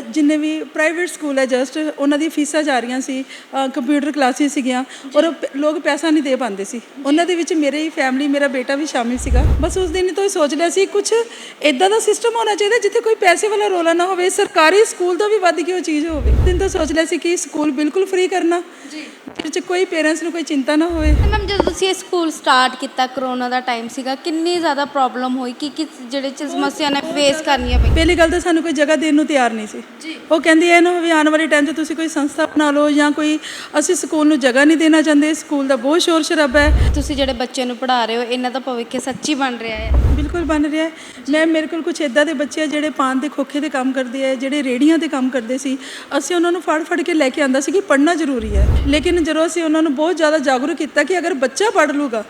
ਜਿੰਨੇ ਵੀ private school ਹੈ ਜਸਟ ਉਹਨਾਂ ਦੀ ਫੀਸਾਂ ਜਾ ਰਹੀਆਂ ਸੀ ਕੰਪਿਊਟਰ ਕਲਾਸਿਸ ਸੀਗੀਆਂ, ਔਰ ਪ- ਲੋਕ ਪੈਸਾ ਨਹੀਂ ਦੇ ਪਾਉਂਦੇ ਸੀ। ਉਹਨਾਂ ਦੇ ਵਿੱਚ ਮੇਰੇ ਹੀ ਫੈਮਿਲੀ ਮੇਰਾ ਬੇਟਾ ਵੀ ਸ਼ਾਮਿਲ ਸੀਗਾ। ਬਸ ਉਸ ਦਿਨ ਤੋਂ ਹੀ ਸੋਚ ਲਿਆ ਸੀ ਕੁਝ ਇਦਾਂ ਦਾ ਸਿਸਟਮ ਹੋਣਾ ਚਾਹੀਦਾ ਜਿੱਥੇ ਕੋਈ ਪੈਸੇ ਵਾਲਾ ਰੋਲਾ ਨਾ ਹੋਵੇ, ਸਰਕਾਰੀ ਸਕੂਲ ਤੋਂ ਵੀ ਵੱਧ ਕੇ ਉਹ ਚੀਜ਼ ਹੋਵੇ। ਦਿਨ ਤੋਂ ਸੋਚ ਲਿਆ ਸੀ ਕਿ ਸਕੂਲ ਬਿਲਕੁਲ ਫ੍ਰੀ ਕਰਨਾ। ਜੀ। ਜਿਹਦੇ 'ਚ ਕੋਈ ਪੇਰੈਂਟਸ ਨੂੰ ਕੋਈ ਚਿੰਤਾ ਨਾ ਹੋਵੇ ਮੈਮ ਜਦੋਂ ਤੁਸੀਂ ਇਹ ਸਕੂਲ ਸਟਾਰਟ ਕੀਤਾ ਕਰੋਨਾ ਦਾ ਟਾਈਮ ਸੀਗਾ ਕਿੰਨੀ ਜ਼ਿਆਦਾ ਪ੍ਰੋਬਲਮ ਹੋਈ ਕੀ ਕੀ ਜਿਹੜੇ ਚ ਸਮੱਸਿਆ ਨੇ ਫੇਸ ਕਰਨੀਆਂ ਪਈਆਂ ਪਹਿਲੀ ਗੱਲ ਤਾਂ ਸਾਨੂੰ ਕੋਈ ਜਗ੍ਹਾ ਦੇਣ ਨੂੰ ਤਿਆਰ ਨਹੀਂ ਸੀ ਉਹ ਕਹਿੰਦੀ ਇਹ ਨਾ ਹੋਵੇ ਆਉਣ ਵਾਲੇ ਟਾਈਮ 'ਚ ਤੁਸੀਂ ਕੋਈ ਸੰਸਥਾ ਬਣਾ ਲਓ ਜਾਂ ਕੋਈ ਅਸੀਂ ਸਕੂਲ ਨੂੰ ਜਗ੍ਹਾ ਨਹੀਂ ਦੇਣਾ ਚਾਹੁੰਦੇ ਸਕੂਲ ਦਾ ਬਹੁਤ ਸ਼ੋਰ ਸ਼ਰਾਬਾ ਹੈ ਤੁਸੀਂ ਜਿਹੜੇ ਬੱਚੇ ਨੂੰ ਪੜ੍ਹਾ ਰਹੇ ਹੋ ਇਹਨਾਂ ਦਾ ਭਵਿੱਖ ਸੱਚੀ ਬਣ ਰਿਹਾ ਹੈ ਬਿਲਕੁਲ ਬਣ ਰਿਹਾ ਹੈ ਮੈਂ ਮੇਰੇ ਕੋਲ ਕੁਝ ਇਦਾਂ ਦੇ ਬੱਚੇ ਆ ਜਿਹੜੇ ਪਾਨ ਦੇ ਖੋਖੇ ਦੇ ਕੰਮ ਕਰਦੇ ਆ ਜਿਹੜੇ ਰੇੜੀਆਂ ਤੇ ਕੰਮ ਕਰਦੇ ਸੀ ਅਸੀਂ ਉਹਨਾਂ ਨੂੰ ਫੜ ਫੜ ਕੇ ਲੈ ਕੇ ਆਂਦਾ ਸੀ ਕਿ ਪੜ੍ਹਨਾ ਜ਼ਰੂਰੀ ਹੈ। ਲੇਕਿਨ ਜਦੋਂ ਅਸੀਂ ਉਹਨਾਂ ਨੂੰ ਬਹੁਤ ਜ਼ਿਆਦਾ ਜਾਗਰੂਕ ਕੀਤਾ ਕਿ ਅਗਰ ਬੱਚਾ ਪੜ੍ਹ ਲੂਗਾ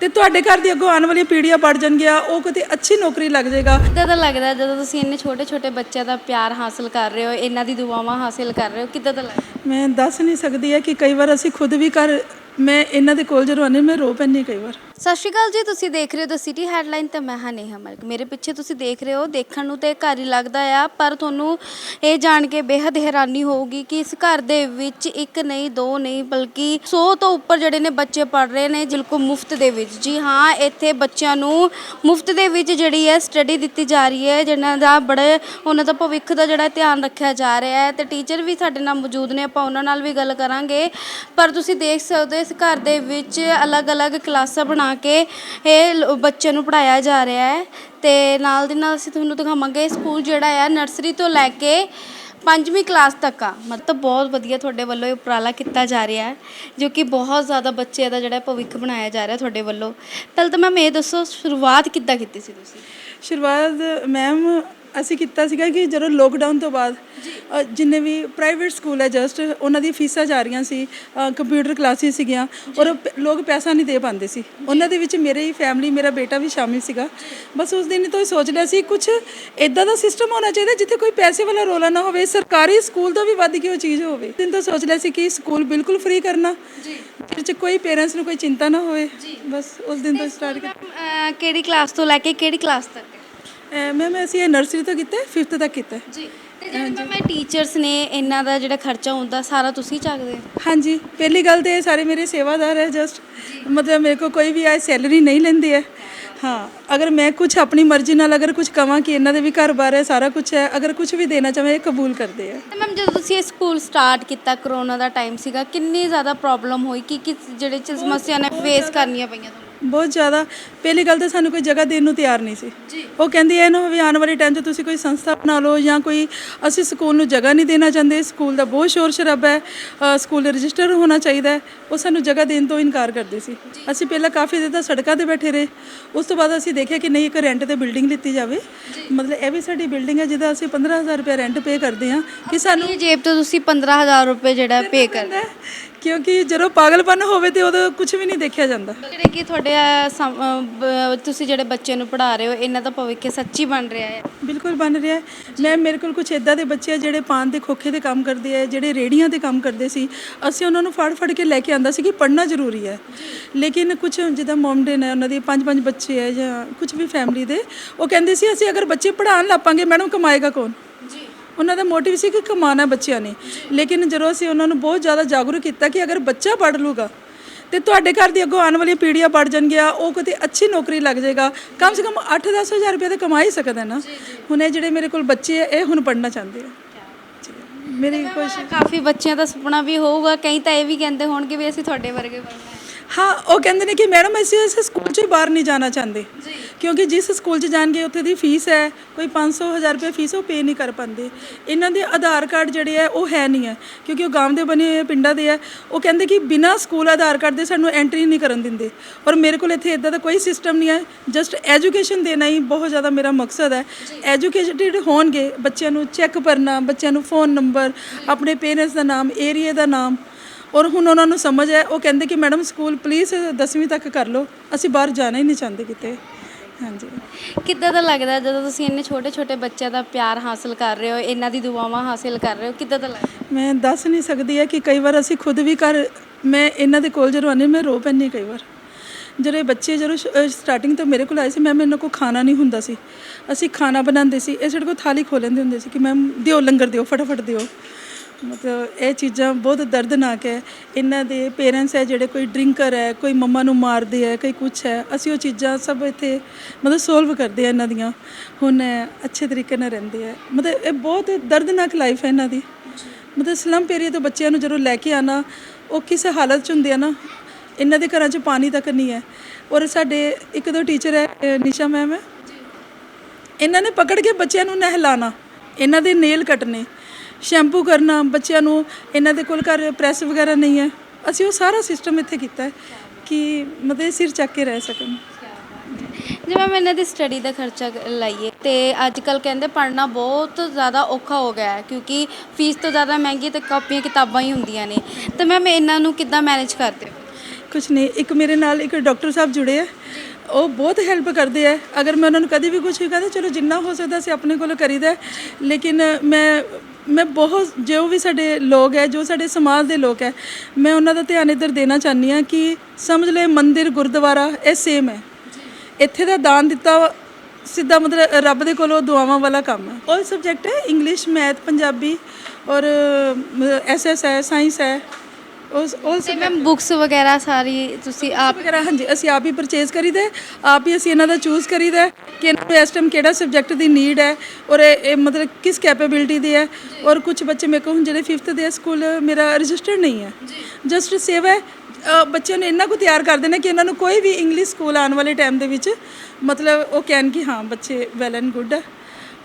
ਤੇ ਤੁਹਾਡੇ ਘਰ ਦੀ ਅੱਗੋਂ ਆਉਣ ਵਾਲੀਆਂ ਪੀੜ੍ਹੀਆਂ ਪੜ੍ਹ ਜਾਣਗੀਆਂ ਉਹ ਕਿਤੇ ਅੱਛੀ ਨੌਕਰੀ ਲੱਗ ਜਾਏਗਾ। ਕਿੱਦਾਂ ਦਾ ਲੱਗਦਾ ਜਦੋਂ ਤੁਸੀਂ ਇੰਨੇ ਛੋਟੇ ਛੋਟੇ ਬੱਚਿਆਂ ਦਾ ਪਿਆਰ ਹਾਸਲ ਕਰ ਰਹੇ ਹੋ ਇਹਨਾਂ ਦੀ ਦੁਆਵਾਂ ਹਾਸਲ ਕਰ ਰਹੇ ਹੋ ਕਿੱਦਾਂ ਦਾ ਲੱਗਦਾ? ਮੈਂ ਦੱਸ ਨਹੀਂ ਸਕਦੀ ਹੈ ਕਿ ਕਈ ਵਾਰ ਅਸੀਂ ਖੁਦ ਵੀ ਘਰ ਮੈਂ ਇਹਨਾਂ ਦੇ ਕੋਲ ਜਦੋਂ ਆਉਂਦੀ ਮੈਂ ਰੋ ਪੈਂਦੀ ਕਈ ਵਾਰ। ਸਤਿ ਸ਼੍ਰੀ ਅਕਾਲ ਜੀ, ਤੁਸੀਂ ਦੇਖ ਰਹੇ ਹੋ ਦ ਸਿਟੀ ਹੈਡਲਾਈਨ ਤੇ ਮੈਂ ਹਾਂ ਨੇਹਾ ਮਲਕ। ਮੇਰੇ ਪਿੱਛੇ ਤੁਸੀਂ ਦੇਖ ਰਹੇ ਹੋ, ਦੇਖਣ ਨੂੰ ਤੇ ਘਰ ਹੀ ਲੱਗਦਾ ਆ, ਪਰ ਤੁਹਾਨੂੰ ਇਹ ਜਾਣ ਕੇ ਬੇहद ਹੈਰਾਨੀ ਹੋਊਗੀ ਕਿ ਇਸ ਘਰ ਦੇ ਵਿੱਚ ਇੱਕ ਨਹੀਂ, ਦੋ ਨਹੀਂ, ਬਲਕਿ 100 ਤੋਂ ਉੱਪਰ ਜਿਹੜੇ ਨੇ ਬੱਚੇ ਪੜ ਰਹੇ ਨੇ ਬਿਲਕੁਲ ਮੁਫਤ ਦੇ ਵਿੱਚ। ਜੀ ਹਾਂ, ਇੱਥੇ ਬੱਚਿਆਂ ਨੂੰ ਮੁਫਤ ਦੇ ਵਿੱਚ ਜਿਹੜੀ ਹੈ ਸਟੱਡੀ ਦਿੱਤੀ ਜਾ ਰਹੀ ਹੈ, ਜਿਹਨਾਂ ਦਾ ਬੜੇ, ਉਹਨਾਂ ਦਾ ਭਵਿੱਖ ਦਾ ਜਿਹੜਾ ਧਿਆਨ ਰੱਖਿਆ ਜਾ ਰਿਹਾ ਹੈ। ਤੇ ਟੀਚਰ ਵੀ ਸਾਡੇ ਨਾਲ ਮੌਜੂਦ ਨੇ, ਆਪਾਂ ਉਹਨਾਂ ਨਾਲ ਵੀ ਗੱਲ ਕਰਾਂਗੇ। ਪਰ ਤੁਸੀਂ ਦੇਖ ਸਕਦੇ ਹੋ, ਇਸ ਘਰ ਦੇ ਵਿੱਚ ਅਲੱਗ-ਅਲੱਗ ਕਲਾਸਾਂ ਬਣਾ ਕੇ ਇਹ ਲ- ਬੱਚਿਆਂ ਨੂੰ ਪੜ੍ਹਾਇਆ ਜਾ ਰਿਹਾ ਹੈ। ਅਤੇ ਨਾਲ ਦੀ ਨਾਲ ਅਸੀਂ ਤੁਹਾਨੂੰ ਦਿਖਾਵਾਂਗੇ ਸਕੂਲ ਜਿਹੜਾ ਆ ਨਰਸਰੀ ਤੋਂ ਲੈ ਕੇ ਪੰਜਵੀਂ ਕਲਾਸ ਤੱਕ ਆ। ਮਤਲਬ ਬਹੁਤ ਵਧੀਆ ਤੁਹਾਡੇ ਵੱਲੋਂ ਇਹ ਉਪਰਾਲਾ ਕੀਤਾ ਜਾ ਰਿਹਾ ਹੈ, ਜੋ ਕਿ ਬਹੁਤ ਜ਼ਿਆਦਾ ਬੱਚੇ ਦਾ ਜਿਹੜਾ ਭਵਿੱਖ ਬਣਾਇਆ ਜਾ ਰਿਹਾ ਤੁਹਾਡੇ ਵੱਲੋਂ। ਪਹਿਲਾਂ ਤਾਂ ਮੈਮ ਇਹ ਦੱਸੋ, ਸ਼ੁਰੂਆਤ ਕਿੱਦਾਂ ਕੀਤੀ ਸੀ ਤੁਸੀਂ? ਸ਼ੁਰੂਆਤ ਮੈਮ ਅਸੀਂ ਕੀਤਾ ਸੀਗਾ ਕਿ ਜਦੋਂ ਲੋਕਡਾਊਨ ਤੋਂ ਬਾਅਦ ਅ, ਜਿੰਨੇ ਵੀ ਪ੍ਰਾਈਵੇਟ ਸਕੂਲ ਹੈ ਜਸਟ ਉਹਨਾਂ ਦੀ ਫੀਸਾਂ ਜਾ ਰਹੀਆਂ ਸੀ ਕੰਪਿਊਟਰ ਕਲਾਸਿਸ ਸੀਗੀਆਂ ਔਰ ਪ- ਲੋਕ ਪੈਸਾ ਨਹੀਂ ਦੇ ਪਾਉਂਦੇ ਸੀ। ਉਹਨਾਂ ਦੇ ਵਿੱਚ ਮੇਰੇ ਹੀ ਫੈਮਿਲੀ ਮੇਰਾ ਬੇਟਾ ਵੀ ਸ਼ਾਮਿਲ ਸੀਗਾ। ਬਸ ਉਸ ਦਿਨ ਤੋਂ ਹੀ ਸੋਚ ਲਿਆ ਸੀ ਕੁਝ ਇਦਾਂ ਦਾ ਸਿਸਟਮ ਹੋਣਾ ਚਾਹੀਦਾ ਜਿੱਥੇ ਕੋਈ ਪੈਸੇ ਵਾਲਾ ਰੋਲਾ ਨਾ ਹੋਵੇ ਸਰਕਾਰੀ ਸਕੂਲ ਤੋਂ ਵੀ ਵੱਧ ਕੇ ਉਹ ਚੀਜ਼ ਹੋਵੇ। ਦਿਨ ਤੋਂ ਸੋਚ ਲਿਆ ਸੀ ਕਿ ਸਕੂਲ ਬਿਲਕੁਲ ਫ੍ਰੀ ਕਰਨਾ। ਜੀ। ਜਿਹਦੇ 'ਚ ਕੋਈ ਪੇਰੈਂਟਸ ਨੂੰ ਕੋਈ ਚਿੰਤਾ ਨਾ ਹੋਵੇ। ਬਸ ਉਸ ਦਿਨ ਤੋਂ ਸਟਾਰਟ ਕਿਹੜੀ ਕਲਾਸ ਤੋਂ ਲੈ ਕੇ ਕਿਹੜੀ ਕਲਾਸ ਤੱਕ? ਮੈਮ ਅਸੀਂ ਇਹ ਨਰਸਰੀ ਤੋਂ ਕੀਤਾ 5th ਤੱਕ ਕੀਤਾ। ਜੀ ਤੇ ਜਿਹੜੇ ਇਹ ਟੀਚਰਸ ਨੇ ਇਹਨਾਂ ਦਾ ਜਿਹੜਾ ਖਰਚਾ ਹੁੰਦਾ ਸਾਰਾ ਤੁਸੀਂ ਚੱਕਦੇ ਹੋ? ਹਾਂਜੀ ਪਹਿਲੀ ਗੱਲ ਤੇ ਇਹ ਸਾਰੇ ਮੇਰੇ ਸੇਵਾਦਾਰ ਹੈ ਜਸਟ ਮਤਲਬ ਮੇਰੇ ਕੋ ਕੋਈ ਵੀ ਆਏ ਸੈਲਰੀ ਨਹੀਂ ਲੈਂਦੇ ਹੈ। ਹਾਂ ਅਗਰ ਮੈਂ ਕੁਝ ਆਪਣੀ ਮਰਜ਼ੀ ਨਾਲ ਅਗਰ ਕੁਝ ਕਵਾਂ ਕਿ ਇਹਨਾਂ ਦੇ ਵੀ ਘਰ-ਬਾਰ ਹੈ ਸਾਰਾ ਕੁਝ ਹੈ ਅਗਰ ਕੁਝ ਵੀ ਦੇਣਾ ਚਾਹਾਂ ਇਹ ਕਬੂਲ ਕਰਦੇ ਆ ਤੇ ਮੈਮ ਜਦੋਂ ਤੁਸੀਂ ਇਹ ਸਕੂਲ ਸਟਾਰਟ ਕੀਤਾ ਕਰੋਨਾ ਦਾ ਟਾਈਮ ਸੀਗਾ ਕਿੰਨੀ ਜ਼ਿਆਦਾ ਪ੍ਰੋਬਲਮ ਹੋਈ? ਕੀ ਕੀ ਜਿਹੜੇ ਚ ਸਮੱਸਿਆ ਨੇ ਫੇਸ ਕਰਨੀਆਂ ਪਈਆਂ ਤੁਹਾਨੂੰ? ਬਹੁਤ ਜ਼ਿਆਦਾ। ਪਹਿਲੀ ਗੱਲ ਤਾਂ ਸਾਨੂੰ ਕੋਈ ਜਗ੍ਹਾ ਦੇਣ ਨੂੰ ਤਿਆਰ ਨਹੀਂ ਸੀ। ਉਹ ਕਹਿੰਦੀ ਇਹ ਨਾ ਹੋਵੇ ਆਉਣ ਵਾਲੇ ਟਾਈਮ 'ਚ ਤੁਸੀਂ ਕੋਈ ਸੰਸਥਾ ਬਣਾ ਲਓ ਜਾਂ ਕੋਈ ਅਸੀਂ ਸਕੂਲ ਨੂੰ ਜਗ੍ਹਾ ਨਹੀਂ ਦੇਣਾ ਚਾਹੁੰਦੇ। ਸਕੂਲ ਦਾ ਬਹੁਤ ਸ਼ੋਰ ਸ਼ਰਾਬਾ ਹੈ। ਅ, ਸਕੂਲ ਰਜਿਸਟਰ ਹੋਣਾ ਚਾਹੀਦਾ ਹੈ। ਉਹ ਸਾਨੂੰ ਜਗ੍ਹਾ ਦੇਣ ਤੋਂ ਇਨਕਾਰ ਕਰਦੇ ਸੀ। ਅਸੀਂ ਪਹਿਲਾਂ ਕਾਫੀ ਦੇਰ ਤੱਕ ਸੜਕਾਂ ਤੇ ਬੈਠੇ ਰਹੇ। ਉਸ ਤੋਂ ਬਾਅਦ ਅਸੀਂ ਦੇਖਿਆ ਕਿ ਨਹੀਂ ਇੱਕ ਰੈਂਟ ਤੇ ਬਿਲਡਿੰਗ ਲਿੱਤੀ ਜਾਵੇ। ਮਤਲਬ ਇਹ ਵੀ ਸਾਡੀ ਬਿਲਡਿੰਗ ਹੈ ਜਿਹਦਾ ਅਸੀਂ 15000 ਰੁਪਏ ਰੈਂਟ ਪੇ ਕਰਦੇ ਹਾਂ ਕਿ ਸਾਨੂੰ ਜੇਬ ਤੋਂ ਤੁਸੀਂ 15000 ਰੁਪਏ ਜਿਹੜਾ ਪੇ ਕਰ ਪੈਂਦਾ ਹੈ, ਕਿਉਂਕਿ ਜਦੋਂ ਪਾਗਲਪਨ ਹੋਵੇ ਤੇ ਉਦੋਂ ਕੁਝ ਵੀ ਨਹੀਂ ਦੇਖਿਆ ਜਾਂਦਾ। ਜਿਹੜੇ ਕਿ ਤੁਹਾਡੇ ਅਹ, ਸਮ- ਅਹ, ਬ- ਤੁਸੀਂ ਜਿਹੜੇ ਬੱਚੇ ਨੂੰ ਪੜ੍ਹਾ ਰਹੇ ਹੋ ਇਹਨਾਂ ਦਾ ਭਵਿੱਖ ਸੱਚੀ ਬਣ ਰਿਹਾ ਹੈ? ਬਿਲਕੁਲ ਬਣ ਰਿਹਾ ਹੈ। ਮੈਂ ਮੇਰੇ ਕੋਲ ਕੁਝ ਇਦਾਂ ਦੇ ਬੱਚੇ ਆ ਜਿਹੜੇ ਪਾਨ ਦੇ ਖੋਖੇ ਦੇ ਕੰਮ ਕਰਦੇ ਆ ਜਿਹੜੇ ਰੇੜੀਆਂ ਤੇ ਕੰਮ ਕਰਦੇ ਸੀ। ਅਸੀਂ ਉਹਨਾਂ ਨੂੰ ਫੜ ਫੜ ਕੇ ਲੈ ਕੇ ਆਂਦਾ ਸੀ ਕਿ ਪੜ੍ਹਨਾ ਜ਼ਰੂਰੀ ਹੈ। ਲੇਕਿਨ ਕੁਝ ਜਿੱਦਾਂ ਮਮਡੇ ਨੇ ਉਹਨਾਂ ਦੇ ਪੰਜ ਪੰਜ ਬੱਚੇ ਆ ਜਾਂ ਕੁਝ ਵੀ ਫੈਮਿਲੀ ਦੇ ਉਹ ਕਹਿੰਦੇ ਸੀ ਅਸੀਂ ਅਗਰ ਬੱਚੇ ਪੜ੍ਹਾਉਣ ਲੱਪਾਂਗੇ ਮੈਡਮ ਕਮਾਏਗਾ ਕੌਣ? ਉਹਨਾਂ ਦਾ ਮੋਟਿਵ ਸੀ ਕਿ ਕਮਾਣਾ ਬੱਚਿਆਂ ਨੇ। ਲੇਕਿਨ ਜਦੋਂ ਅਸੀਂ ਉਹਨਾਂ ਨੂੰ ਬਹੁਤ ਜ਼ਿਆਦਾ ਜਾਗਰੂਕ ਕੀਤਾ ਕਿ ਅਗਰ ਬੱਚਾ ਪੜ੍ਹ ਲੂਗਾ ਤੇ ਤੁਹਾਡੇ ਘਰ ਦੀ ਅੱਗੋਂ ਆਉਣ ਵਾਲੀਆਂ ਪੀੜ੍ਹੀਆਂ ਪੜ ਜਾਣਗੀਆਂ ਉਹ ਕਿਤੇ ਅੱਛੀ ਨੌਕਰੀ ਲੱਗ ਜਾਏਗਾ। ਕਮ ਸੇ ਕਮ 8-10 ਹਜ਼ਾਰ ਰੁਪਏ ਤਾਂ ਕਮਾ ਹੀ ਸਕਦਾ ਨਾ। ਹੁਣ ਇਹ ਜਿਹੜੇ ਮੇਰੇ ਕੋਲ ਬੱਚੇ ਆ ਇਹ ਹੁਣ ਪੜ੍ਹਨਾ ਚਾਹੁੰਦੇ ਆ। ਮੇਰੀ ਕੋਸ਼ਿਸ਼ ਕਾਫੀ ਬੱਚਿਆਂ ਦਾ ਸੁਪਨਾ ਵੀ ਹੋਊਗਾ ਕਈ ਤਾਂ ਇਹ ਵੀ ਕਹਿੰਦੇ ਹੋਣਗੇ ਵੀ ਅਸੀਂ ਤੁਹਾਡੇ ਵਰਗੇ ਬਣਨਾ ਹਾਂ ਉਹ ਕਹਿੰਦੇ ਨੇ ਕਿ ਮੈਡਮ ਅਸੀਂ ਇਸ ਸਕੂਲ 'ਚੋਂ ਬਾਹਰ ਨਹੀਂ ਜਾਣਾ ਚਾਹੁੰਦੇ। ਕਿਉਂਕਿ ਜਿਸ ਸਕੂਲ 'ਚ ਜਾਣਗੇ ਉੱਥੇ ਦੀ ਫੀਸ ਹੈ ਕੋਈ 500 ਹਜ਼ਾਰ ਰੁਪਏ ਫੀਸ ਉਹ ਪੇ ਨਹੀਂ ਕਰ ਪਾਉਂਦੇ। ਇਹਨਾਂ ਦੇ ਆਧਾਰ ਕਾਰਡ ਜਿਹੜੇ ਹੈ ਉਹ ਹੈ ਨਹੀਂ ਹੈ ਕਿਉਂਕਿ ਉਹ ਗਾਂਵ ਦੇ ਬਣੇ ਹੋਏ ਪਿੰਡਾਂ ਦੇ ਹੈ। ਉਹ ਕਹਿੰਦੇ ਕਿ ਬਿਨਾਂ ਸਕੂਲ ਆਧਾਰ ਕਾਰਡ ਦੇ ਸਾਨੂੰ ਐਂਟਰੀ ਨਹੀਂ ਕਰਨ ਦਿੰਦੇ। ਔਰ ਮੇਰੇ ਕੋਲ ਇੱਥੇ ਇਦਾਂ ਦਾ ਕੋਈ ਸਿਸਟਮ ਨਹੀਂ ਹੈ ਜਸਟ ਐਜੂਕੇਸ਼ਨ ਦੇਣਾ ਹੀ ਬਹੁਤ ਜ਼ਿਆਦਾ ਮੇਰਾ ਮਕਸਦ ਹੈ। ਐਜੂਕੇਟਿਡ ਹੋਣਗੇ ਬੱਚਿਆਂ ਨੂੰ ਚੈੱਕ ਕਰਨਾ ਬੱਚਿਆਂ ਨੂੰ ਫੋਨ ਨੰਬਰ ਆਪਣੇ ਪੇਰੈਂਟਸ ਦਾ ਨਾਮ ਏਰੀਆ ਦਾ ਨਾਮ। ਔਰ ਹੁਣ ਉਹਨਾਂ ਨੂੰ ਸਮਝ ਹੈ ਉਹ ਕਹਿੰਦੇ ਕਿ ਮੈਡਮ ਸਕੂਲ ਪਲੀਜ਼ 10ਵੀਂ ਤੱਕ ਕਰ ਲਓ। ਅਸੀਂ ਬਾਹਰ ਜਾਣਾ ਹੀ ਨਹੀਂ ਚਾਹੁੰਦੇ ਕਿਤੇ। ਹਾਂਜੀ। ਕਿੱਦਾਂ ਦਾ ਲੱਗਦਾ ਜਦੋਂ ਤੁਸੀਂ ਇੰਨੇ ਛੋਟੇ ਛੋਟੇ ਬੱਚਿਆਂ ਦਾ ਪਿਆਰ ਹਾਸਲ ਕਰ ਰਹੇ ਹੋ ਇਹਨਾਂ ਦੀ ਦੁਆਵਾਂ ਹਾਸਲ ਕਰ ਰਹੇ ਹੋ, ਕਿੱਦਾਂ ਦਾ ਲੱਗਦਾ? ਮੈਂ ਦੱਸ ਨਹੀਂ ਸਕਦੀ ਹੈ ਕਿ ਕਈ ਵਾਰ ਅਸੀਂ ਖੁਦ ਵੀ ਘਰ, ਮੈਂ ਇਹਨਾਂ ਦੇ ਕੋਲ ਜਦੋਂ ਆਉਂਦੀ ਮੈਂ ਰੋ ਪੈਂਦੀ ਕਈ ਵਾਰ। ਜਿਹੜੇ ਬੱਚੇ ਜਦੋਂ ਸਟਾਰਟਿੰਗ ਤੋਂ ਮੇਰੇ ਕੋਲ ਆਏ ਸੀ ਮੈਮ ਇਹਨਾਂ ਕੋਲ ਖਾਣਾ ਨਹੀਂ ਹੁੰਦਾ ਸੀ। ਅਸੀਂ ਖਾਣਾ ਬਣਾਉਂਦੇ ਸੀ, ਇਹ ਸਾਡੇ ਕੋਲ ਥਾਲੀ ਖੋਲ ਲੈਂਦੇ ਹੁੰਦੇ ਸੀ ਕਿ ਮੈਮ ਦਿਓ ਲੰਗਰ ਦਿਓ, ਫਟਾਫਟ ਦਿਓ। ਮਤਲਬ ਇਹ ਚੀਜ਼ਾਂ ਬਹੁਤ ਦਰਦਨਾਕ ਹੈ। ਇਹਨਾਂ ਦੇ ਪੇਰੈਂਟਸ ਹੈ ਜਿਹੜੇ ਕੋਈ ਡਰਿੰਕਰ ਹੈ, ਕੋਈ ਮੰਮਾ ਨੂੰ ਮਾਰਦੇ ਹੈ, ਕੋਈ ਕੁਛ ਹੈ, ਅਸੀਂ ਉਹ ਚੀਜ਼ਾਂ ਸਭ ਇੱਥੇ ਮਤਲਬ ਸੋਲਵ ਕਰਦੇ ਆ ਇਹਨਾਂ ਦੀਆਂ। ਹੁਣ ਅੱਛੇ ਤਰੀਕੇ ਨਾਲ ਰਹਿੰਦੇ ਆ ਮਤਲਬ ਇਹ ਬਹੁਤ ਦਰਦਨਾਕ ਲਾਈਫ ਹੈ ਇਹਨਾਂ ਦੀ। ਮਤਲਬ ਸਲਮ ਏਰੀਆ ਤੋਂ ਬੱਚਿਆਂ ਨੂੰ ਜਦੋਂ ਲੈ ਕੇ ਆਣਾ ਉਹ ਕਿਸ ਹਾਲਤ ਚ ਹੁੰਦੇ ਆ ਨਾ, ਇਹਨਾਂ ਦੇ ਘਰਾਂ 'ਚ ਪਾਣੀ ਤੱਕ ਨਹੀਂ ਹੈ। ਔਰ ਸਾਡੇ ਇੱਕ ਦੋ ਟੀਚਰ ਹੈ ਨਿਸ਼ਾ ਮੈਮ ਹੈ। ਇਹਨਾਂ ਨੇ ਪਕੜ ਕੇ ਬੱਚਿਆਂ ਨੂੰ ਨਹਿਲਾਣਾ ਇਹਨਾਂ ਦੇ ਨੇਲ ਕੱਟਣੇ। ਸ਼ੈਂਪੂ ਕਰਨਾ ਬੱਚਿਆਂ ਨੂੰ ਇਹਨਾਂ ਦੇ ਕੋਲ ਘਰ ਪ੍ਰੈਸ ਵਗੈਰਾ ਨਹੀਂ ਹੈ। ਅਸੀਂ ਉਹ ਸਾਰਾ ਸਿਸਟਮ ਇੱਥੇ ਕੀਤਾ ਹੈ ਕਿ ਮਤਲਬ ਸਿਰ ਚੱਕ ਕੇ ਰਹਿ ਸਕਣ। ਜਿਵੇਂ ਮੈਂ ਇਹਨਾਂ ਦੀ ਸਟੱਡੀ ਦਾ ਖਰਚਾ ਲਾਈਏ ਤੇ ਅੱਜ ਕੱਲ ਕਹਿੰਦੇ ਪੜ੍ਹਨਾ ਬਹੁਤ ਜ਼ਿਆਦਾ ਔਖਾ ਹੋ ਗਿਆ ਹੈ ਕਿਉਂਕਿ ਫੀਸ ਤੋਂ ਜ਼ਿਆਦਾ ਮਹਿੰਗੀ ਤੇ ਕਾਪੀਆਂ ਕਿਤਾਬਾਂ ਹੀ ਹੁੰਦੀਆਂ ਨੇ। ਤੇ ਮੈਮ ਇਹਨਾਂ ਨੂੰ ਕਿੱਦਾਂ ਮੈਨੇਜ ਕਰਦੇ ਹੋ? ਕੁਛ ਨਹੀਂ ਇੱਕ ਮੇਰੇ ਨਾਲ ਇੱਕ ਡਾਕਟਰ ਸਾਹਿਬ ਜੁੜੇ ਆ ਉਹ ਬਹੁਤ ਹੈਲਪ ਕਰਦੇ ਆ ਅਗਰ ਮੈਂ ਉਹਨਾਂ ਨੂੰ ਕਦੀ ਵੀ ਕੁਝ ਕਹਿੰਦਾ ਚਲੋ ਜਿੰਨਾ ਹੋ ਸਕਦਾ ਅਸੀਂ ਆਪਣੇ ਕੋਲੋਂ ਕਰੀਦਾ। ਲੇਕਿਨ ਮੈਂ ਮੈਂ ਬਹੁਤ, ਜੋ ਵੀ ਸਾਡੇ ਲੋਕ ਹੈ, ਜੋ ਸਾਡੇ ਸਮਾਜ ਦੇ ਲੋਕ ਹੈ, ਮੈਂ ਉਹਨਾਂ ਦਾ ਧਿਆਨ ਇੱਧਰ ਦੇਣਾ ਚਾਹੁੰਦੀ ਹਾਂ ਕਿ ਸਮਝ ਲੈ ਮੰਦਿਰ ਗੁਰਦੁਆਰਾ, ਇਹ ਸੇਮ ਹੈ। ਇੱਥੇ ਦਾ ਦਾਨ ਦਿੱਤਾ, ਸਿੱਧਾ ਮਤਲਬ ਰੱਬ ਦੇ ਕੋਲੋਂ ਦੁਆਵਾਂ ਵਾਲਾ ਕੰਮ ਹੈ। ਉਹ ਸਬਜੈਕਟ ਹੈ ਇੰਗਲਿਸ਼ ਮੈਥ ਪੰਜਾਬੀ ਔਰ ਐਸਐਸ ਹੈ ਸਾਇੰਸ ਹੈ। ਉਸ ਉਹ ਤੇ ਮੈਮ ਬੁੱਕਸ ਵਗੈਰਾ ਸਾਰੀ ਤੁਸੀਂ ਆਪ ਵਗੈਰਾ ਹਾਂਜੀ ਅਸੀਂ ਆਪ ਹੀ ਪਰਚੇਜ਼ ਕਰੀਦਾ ਹੈ, ਆਪ ਹੀ ਅਸੀਂ ਇਹਨਾਂ ਦਾ ਚੂਜ਼ ਕਰੀਦਾ ਹੈ ਕਿ ਇਹਨਾਂ ਨੂੰ ਇਸ ਟਾਈਮ ਕਿਹੜਾ ਸਬਜੈਕਟ ਦੀ ਨੀਡ ਹੈ ਔਰ ਇਹ ਇਹ ਮਤਲਬ ਕਿਸ ਕੈਪੇਬਿਲਿਟੀ ਦੀ ਹੈ ਔਰ ਕੁਝ ਬੱਚੇ ਮੇਰੇ ਕੋਲ ਹੁਣ ਜਿਹੜੇ 5th ਦੇ ਸਕੂਲ ਮੇਰਾ ਰਜਿਸਟਰਡ ਨਹੀਂ ਹੈ। ਜਸਟ ਸੇਵ ਹੈ ਅ, ਬੱਚਿਆਂ ਨੂੰ ਇੰਨਾ ਕੁ ਤਿਆਰ ਕਰਦੇ ਨੇ ਕਿ ਇਹਨਾਂ ਨੂੰ ਕੋਈ ਵੀ ਇੰਗਲਿਸ਼ ਸਕੂਲ ਆਉਣ ਵਾਲੇ ਟਾਈਮ ਦੇ ਵਿੱਚ ਮਤਲਬ ਉਹ ਕਹਿਣ ਕਿ ਹਾਂ ਬੱਚੇ ਵੈਲ ਐਂਡ ਗੁੱਡ ਹੈ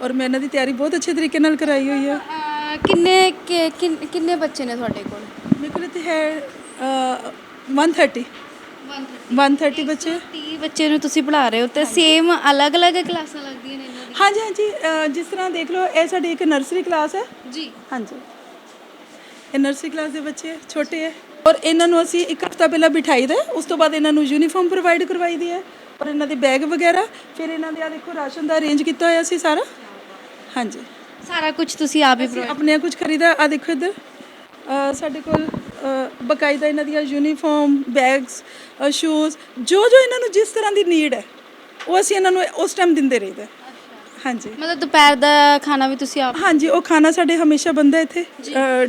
ਔਰ ਮੈਂ ਇਹਨਾਂ ਦੀ ਤਿਆਰੀ ਬਹੁਤ ਅੱਛੇ ਤਰੀਕੇ ਨਾਲ ਕਰਾਈ ਹੋਈ ਹੈ। ਅਹ, ਕਿੰਨੇ ਕਿ- ਕਿੰਨ- ਕਿੰਨੇ ਬੱਚੇ ਨੇ ਤੁਹਾਡੇ ਕੋਲ? ਮੇਰੇ ਕੋਲ ਇੱਥੇ ਹੈ ਅ, 130 130 ਬੱਚੇ। 30 ਬੱਚੇ ਨੂੰ ਤੁਸੀਂ ਪੜ੍ਹਾ ਰਹੇ ਹੋ ਤੇ ਸੇਮ ਅਲੱਗ-ਅਲੱਗ ਕਲਾਸਾਂ ਲੱਗਦੀਆਂ ਨੇ ਇਹਨਾਂ ਹਾਂਜੀ ਹਾਂਜੀ ਅ, ਜਿਸ ਤਰ੍ਹਾਂ ਦੇਖ ਲਓ ਇਹ ਸਾਡੀ ਇੱਕ ਨਰਸਰੀ ਕਲਾਸ ਹੈ। ਦੀ ਜੀ। ਹਾਂਜੀ। ਇਹ ਨਰਸਰੀ ਕਲਾਸ ਦੇ ਬੱਚੇ ਹੈ, ਛੋਟੇ ਹੈ। ਔਰ ਇਹਨਾਂ ਨੂੰ ਅਸੀਂ ਇੱਕ ਹਫਤਾ ਪਹਿਲਾਂ ਬਿਠਾਈ ਦਾ ਹੈ, ਉਸ ਤੋਂ ਬਾਅਦ ਇਹਨਾਂ ਨੂੰ ਯੂਨੀਫਾਰਮ ਪ੍ਰੋਵਾਈਡ ਕਰਵਾਈ ਦੀ ਹੈ। ਔਰ ਇਹਨਾਂ ਦੇ ਬੈਗ ਵਗੈਰਾ। ਫਿਰ ਇਹਨਾਂ ਦੇ ਆ ਦੇਖੋ ਰਾਸ਼ਨ ਦਾ ਅਰੇਂਜ ਕੀਤਾ ਹੋਇਆ ਸੀ ਸਾਰਾ। ਹਾਂਜੀ। ਸਾਰਾ ਕੁਝ ਤੁਸੀਂ ਆਪ ਹੀ ਅਸੀਂ ਆਪਣੇ ਕੁਝ ਖਰੀਦਾ। ਆ ਦੇਖੋ ਇੱਧਰ। ਸਾਡੇ ਕੋਲ ਬਕਾਇਦਾ ਇਹਨਾਂ ਦੀਆਂ ਯੂਨੀਫਾਰਮ ਬੈਗਸ ਸ਼ੂਜ਼ ਜੋ ਜੋ ਇਹਨਾਂ ਨੂੰ ਜਿਸ ਤਰ੍ਹਾਂ ਦੀ ਨੀਡ ਹੈ ਉਹ ਅਸੀਂ ਇਹਨਾਂ ਨੂੰ ਉਸ ਟਾਈਮ ਦਿੰਦੇ ਰਹੀਦਾ। ਹਾਂਜੀ। ਮਤਲਬ ਦੁਪਹਿਰ ਦਾ ਖਾਣਾ ਵੀ ਤੁਸੀਂ ਆਪ ਹਾਂਜੀ ਉਹ ਖਾਣਾ ਸਾਡੇ ਹਮੇਸ਼ਾ ਬੰਦਾ ਇੱਥੇ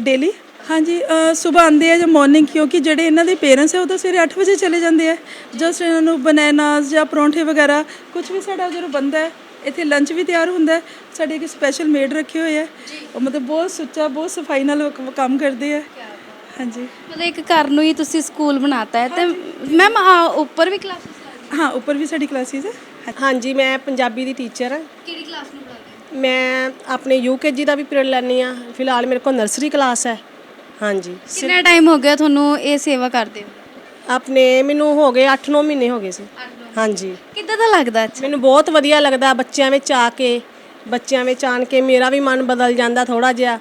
ਡੇਲੀ ਹਾਂਜੀ ਸਵੇਰ ਆਉਂਦੇ ਆ ਜਾਂ ਮਾਰਨਿੰਗ ਕਿਉਂਕਿ ਜਿਹੜੇ ਇਹਨਾਂ ਦੇ ਪੇਰੈਂਟਸ ਹੈ ਉਹ ਤਾਂ ਸਵੇਰੇ 8 ਵਜੇ ਚਲੇ ਜਾਂਦੇ ਆ। ਜਸਟ ਇਹਨਾਂ ਨੂੰ ਬਨਾਨਾਸ ਜਾਂ ਪਰੌਂਠੇ ਵਗੈਰਾ ਕੁਝ ਵੀ ਸਾਡਾ ਜਦੋਂ ਬੰਦਾ ਹੈ ਇੱਥੇ ਲੰਚ ਵੀ ਤਿਆਰ ਹੁੰਦਾ ਹੈ। ਸਾਡੇ ਇੱਕ ਸਪੈਸ਼ਲ ਮੇਡ ਰੱਖੇ ਹੋਏ ਆ ਉਹ ਮਤਲਬ ਬਹੁਤ ਸੁੱਚਾ ਬਹੁਤ ਸਫ਼ਾਈ ਨਾਲ ਉਹ ਕ- ਕੰਮ ਕਰਦੇ ਆ ਹਾਂਜੀ। ਮਤਲਬ ਇੱਕ ਘਰ ਨੂੰ ਹੀ ਤੁਸੀਂ ਸਕੂਲ ਬਣਾਤਾ ਹੈ। ਤੇ ਮੈਮ ਉੱਪਰ ਵੀ ਕਲਾਸਿਸ ਹਾਂ ਉੱਪਰ ਵੀ ਸਾਡੀ ਕਲਾਸਿਸ ਹੈ। ਹਾਂਜੀ ਮੈਂ ਪੰਜਾਬੀ ਦੀ ਟੀਚਰ ਹਾਂ। ਕਿਹੜੀ ਕਲਾਸ ਨੂੰ ਪੜ੍ਹਾਉਂਦੇ ਮੈਂ ਆਪਣੇ ਯੂਕੇਜੀ ਦਾ ਵੀ ਪੀਰੀਅਡ ਲੈਂਦੀ ਆ ਫਿਲਹਾਲ ਮੇਰੇ ਕੋਲ ਨਰਸਰੀ ਕਲਾਸ ਹੈ। ਹਾਂਜੀ। ਕਿੰਨਾ ਟਾਈਮ ਹੋ ਗਿਆ ਤੁਹਾਨੂੰ ਇਹ ਸੇਵਾ ਕਰਦੇ ਹੋ ਆਪਣੇ ਮੈਨੂੰ ਹੋ ਗਏ 8-9 ਮਹੀਨੇ ਹੋ ਗਏ ਸੀ। ਹਾਂਜੀ। ਕਿੱਦਾਂ ਦਾ ਲੱਗਦਾ ਅੱਛਾ ਮੈਨੂੰ ਬਹੁਤ ਵਧੀਆ ਲੱਗਦਾ ਬੱਚਿਆਂ ਵਿੱਚ ਆ ਕੇ ਬੱਚਿਆਂ ਵਿੱਚ ਆਣ ਕੇ ਮੇਰਾ ਵੀ ਮਨ ਬਦਲ ਜਾਂਦਾ ਥੋੜਾ ਜਿਹਾ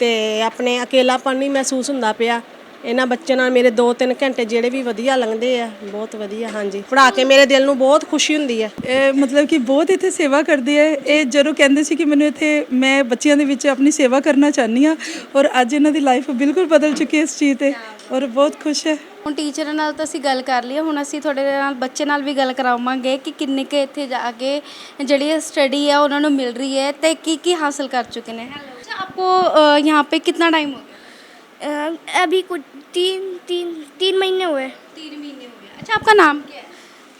ਤੇ ਆਪਣੇ ਅਕੇਲਾਪਨ ਨਹੀਂ ਮਹਿਸੂਸ ਹੁੰਦਾ ਪਿਆ। ਇਹਨਾਂ ਬੱਚਿਆਂ ਨਾਲ ਮੇਰੇ 2-3 ਘੰਟੇ ਜਿਹੜੇ ਵੀ ਵਧੀਆ ਲੰਘਦੇ ਆ ਬਹੁਤ ਵਧੀਆ ਹਾਂਜੀ। ਪੜਾ ਕੇ ਮੇਰੇ ਦਿਲ ਨੂੰ ਬਹੁਤ ਖੁਸ਼ੀ ਹੁੰਦੀ ਹੈ ਇਹ ਮਤਲਬ ਕਿ ਬਹੁਤ ਇੱਥੇ ਸੇਵਾ ਕਰਦੀ ਹੈ ਇਹ ਜਦੋਂ ਕਹਿੰਦੇ ਸੀ ਕਿ ਮੈਨੂੰ ਇੱਥੇ ਮੈਂ ਬੱਚਿਆਂ ਦੇ ਵਿੱਚ ਆਪਣੀ ਸੇਵਾ ਕਰਨਾ ਚਾਹਨੀ ਆ ਔਰ ਅੱਜ ਇਹਨਾਂ ਦੀ ਲਾਈਫ ਬਿਲਕੁਲ ਬਦਲ ਚੁੱਕੀ ਹੈ ਇਸ ਚੀਜ਼ ਤੇ ਔਰ ਬਹੁਤ ਖੁਸ਼ ਹੈ। ਹੁਣ ਟੀਚਰ ਨਾਲ ਤਾਂ ਅਸੀਂ ਗੱਲ ਕਰ ਲਈ ਹੁਣ ਅਸੀਂ ਤੁਹਾਡੇ ਨਾਲ ਬੱਚੇ ਨਾਲ ਵੀ ਗੱਲ ਕਰਾਵਾਂਗੇ ਕਿ ਕਿੰਨੇ ਕੇ ਇੱਥੇ ਜਾ ਕੇ ਜਿਹੜੀ ਸਟੱਡੀ ਆ ਉਹਨਾਂ ਨੂੰ ਮਿਲ ਰਹੀ ਹੈ ਤੇ ਕੀ ਕੀ ਹਾਸਲ ਕਰ ਚੁੱਕੇ ਨੇ। ਅੱਛਾ ਆਪਕੋ ਯਹਾਂ ਪੇ ਕਿੰਨਾ ਟਾਈਮ ਹੋ अभी कुछ तीन तीन तीन महीने हुए। तीन महीने हुए। अच्छा आपका नाम क्या है?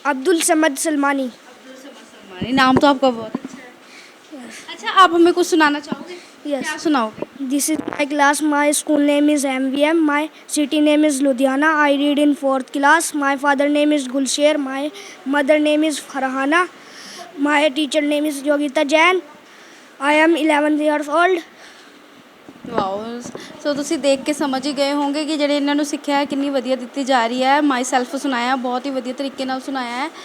अब्दुल समद सलमानी। अब्दुल समद सलमानी नाम तो आपका बहुत अच्छा, अच्छा आप हमें कुछ सुनाना चाहोगे? Yes सुनाओगे? This is my class my school name is M V M my city name is Ludhiana I read in fourth class my father name is Gulsher my mother name is Farhana my teacher name is Yogita Jain I am eleven years old wow, so ਤੁਸੀਂ ਦੇਖ ਕੇ ਸਮਝ ਹੀ ਗਏ ਹੋਵੋਗੇ ਕਿ ਜਿਹੜੇ ਇਹਨਾਂ ਨੂੰ ਸਿੱਖਿਆ ਕਿੰਨੀ ਵਧੀਆ ਦਿੱਤੀ ਜਾ ਰਹੀ ਹੈ। ਮਾਈ ਸੈਲਫ ਸੁਣਾਇਆ, ਬਹੁਤ ਹੀ ਵਧੀਆ ਤਰੀਕੇ ਨਾਲ ਸੁਣਾਇਆ ਹੈ।